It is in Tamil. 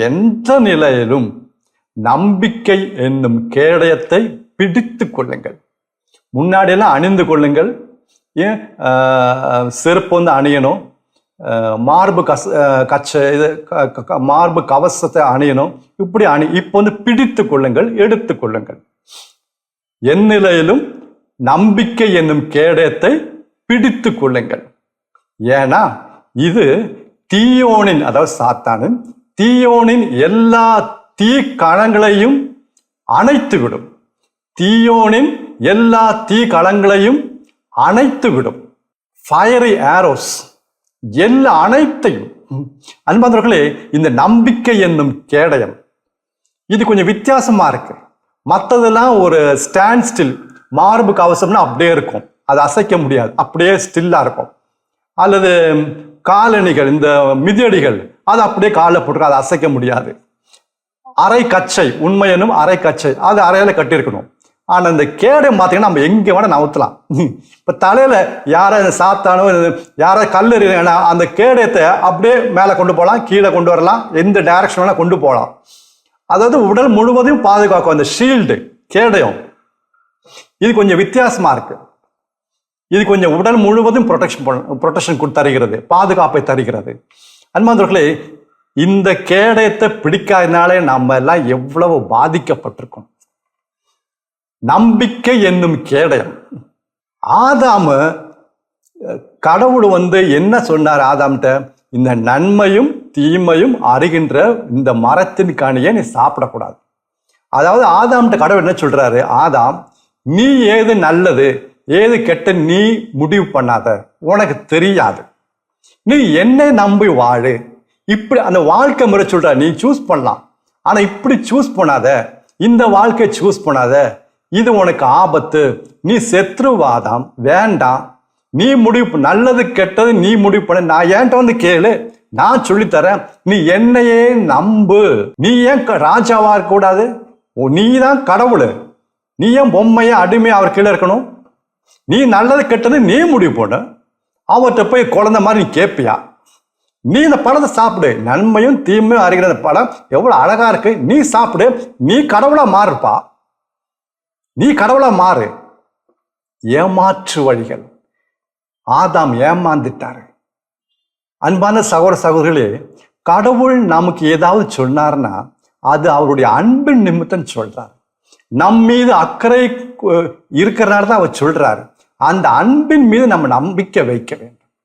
எந்த நிலையிலும் நம்பிக்கை என்னும் கேடயத்தை பிடித்து கொள்ளுங்கள். முன்னாடியெல்லாம் அணிந்து கொள்ளுங்கள். ஏன்? ஆஹ், செருப்பு வந்து அணியணும். ஆஹ், மார்பு கச கச்ச இது க- க- மார்பு கவசத்தை அணியணும். இப்படி அணி இப்போ வந்து பிடித்து கொள்ளுங்கள் எடுத்து கொள்ளுங்கள். என் நிலையிலும் நம்பிக்கை என்னும் கேடயத்தை பிடித்து கொள்ளுங்கள். ஏன்னா இது தீயோனின் அதாவது சாத்தானின் தீயோனின் எல்லா தீ களங்களையும் அணைத்துவிடும். தீயோனின் எல்லா தீ களங்களையும் அணைத்துவிடும். ஃபயரி ஆரோஸ் எல்லா அனைத்தையும். அன்பாந்தவர்களே இந்த நம்பிக்கை என்னும் கேடயம். இது கொஞ்சம் வித்தியாசமாக இருக்கு. மற்றதெல்லாம் ஒரு ஸ்டாண்ட் ஸ்டில் மார்பு கவசம்னா அப்படியே இருக்கும். அது அசைக்க முடியாது. அப்படியே ஸ்டில்லாக இருக்கும். அல்லது காலணிகள் இந்த மிதியடிகள் அது அப்படியே காலில் போட்டுருக்கும் அதை அசைக்க முடியாது. அரை கச்சை உண்மை எனும் அரை கச்சை. அது அறையில் கட்டியிருக்கணும். ஆனால் இந்த கேடயம் பார்த்தீங்கன்னா நம்ம எங்கே வேணால் நவுத்தலாம். இப்போ தலையில் யாரை சாத்தானோ யாரை கல் அந்த கேடயத்தை அப்படியே மேலே கொண்டு போகலாம் கீழே கொண்டு வரலாம் எந்த டைரக்ஷன் வேணால் கொண்டு போகலாம். அதாவது உடல் முழுவதையும் பாதுகாக்கும் அந்த ஷீல்டு கேடயம். இது கொஞ்சம் வித்தியாசமாக இருக்குது இது கொஞ்சம் உடல் முழுவதும் ப்ரொடெக்ஷன் ப்ரொடெக்ஷன் தருகிறது பாதுகாப்பை தருகிறது. அன்பாந்தவர்களே இந்த கேடயத்தை பிடிக்காதனாலே நம்ம எல்லாம் எவ்வளவு பாதிக்கப்பட்டிருக்கோம். நம்பிக்கை என்னும் கேடயம். ஆதாம் கடவுள் வந்து என்ன சொன்னார் ஆதாம்கிட்ட? இந்த நன்மையும் தீமையும் அறிகின்ற இந்த மரத்தின் கனியை நீ சாப்பிடக்கூடாது. அதாவது ஆதாம்கிட்ட கடவுள் என்ன சொல்றாரு? ஆதாம் நீ ஏது நல்லது ஏது கெட்ட நீ முடிவு பண்ணாத. உனக்கு தெரியாது. நீ என்ன நம்பி வாழு. இப்படி அந்த வாழ்க்கை முறை சொல்ற நீ சூஸ் பண்ணலாம். ஆனா இப்படி சூஸ் பண்ணாத. இந்த வாழ்க்கையை சூஸ் பண்ணாத. இது உனக்கு ஆபத்து. நீ செத்துருவாதாம். வேண்டாம். நீ முடிவு நல்லது கெட்டது நீ முடிவு பண்ண. நான் ஏன்ட்ட வந்து கேளு. நான் சொல்லித்தரேன். நீ என்னையே நம்பு. நீ ஏன் க- ராஜாவா இருக்கக்கூடாது நீ தான் கடவுள். நீ ஏன் பொம்மையா அடிமையா அவர் கீழே இருக்கணும்? நீ நல்லது கெட்டது நீ முடிவு போடு அவர்கிட்ட போய் குழந்த மாதிரி நீ கேட்பியா நீ இந்த பழத்தை சாப்பிடு. நன்மையும் தீமையும் அறிகிற படம் பழம் எவ்வளவு அழகா இருக்கு. நீ சாப்பிடு. நீ கடவுளா மாறுப்பா. நீ கடவுளா மாறு. ஏமாற்று வழிகள். ஆதாம் ஏமாந்துட்டாரு. அன்பான சகோதர சகோதரிகளே கடவுள் நமக்கு ஏதாவது சொன்னார்னா அது அவருடைய அன்பின் நிமித்தம் சொல்றார். நம் மீது அக்கறை இருக்கிறனால தான் அவர் சொல்றாரு. அந்த அன்பின் மீது நம்ம நம்பிக்கை வைக்க வேண்டும்.